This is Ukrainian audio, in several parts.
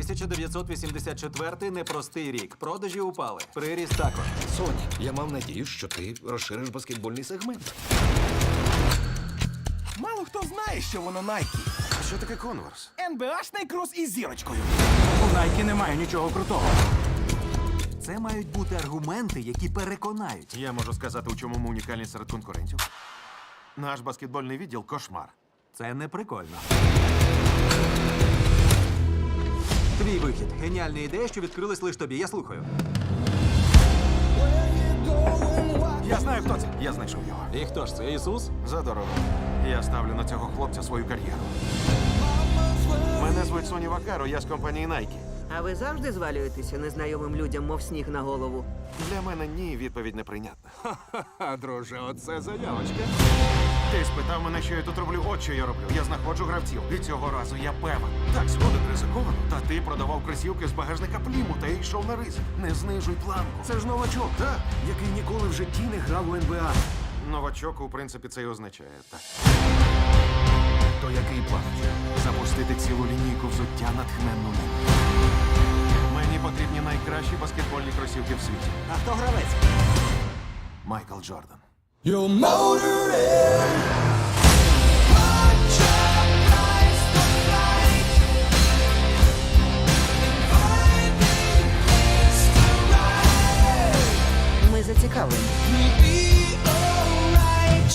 1984 непростий рік. Продажі упали. Приріст також. Соня, я мав надію, що ти розшириш баскетбольний сегмент. Мало хто знає, що воно Найкі. Що таке конверс? НБАшний крос із зірочкою. У Найкі немає нічого крутого. Це мають бути аргументи, які переконають. Я можу сказати, у чому ми унікальні серед конкурентів. Наш баскетбольний відділ кошмар. Це не прикольно. Твій вихід. Геніальна ідея, що відкрилась лише тобі. Я слухаю. Я знаю, хто це. Я знайшов його. І хто ж це? Ісус? За дорогу. Я ставлю на цього хлопця свою кар'єру. Мене звуть Соні Вакаро, я з компанії Nike. А ви завжди звалюєтеся незнайомим людям, мов сніг на голову. Для мене ні, відповідь неприйнятна. А, друже, оце заявочка. Ти спитав мене, що я тут роблю. От що я роблю. Я знаходжу гравців. І цього разу я певен. Так, згоден ризиковано. Та ти продавав кросівки з багажника Плімута і йшов на ризик. Не знижуй планку. Це ж новачок, Так. який ніколи в житті не грав у НБА. Новачок, у принципі, це і означає. Так. То який план? Запустити цілу лінійку взуття натхненну ним. Мені потрібні найкращі баскетбольні кросівки в світі. А хто гравець? Майкл Джордан. Ми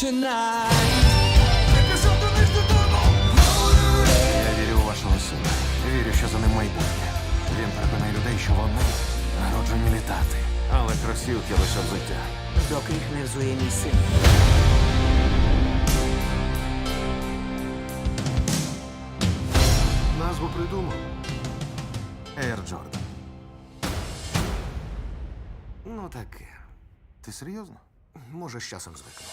Я вірю у вашого сина. Вірю, що за ним майбутнє. Він переконає людей, що вони народжені літати. Але кросівки лише взуття. Доки їх не взує мій син. Назву придумав. Air Jordan. Ну таке. Ти серйозно? Może z czasem zwykle.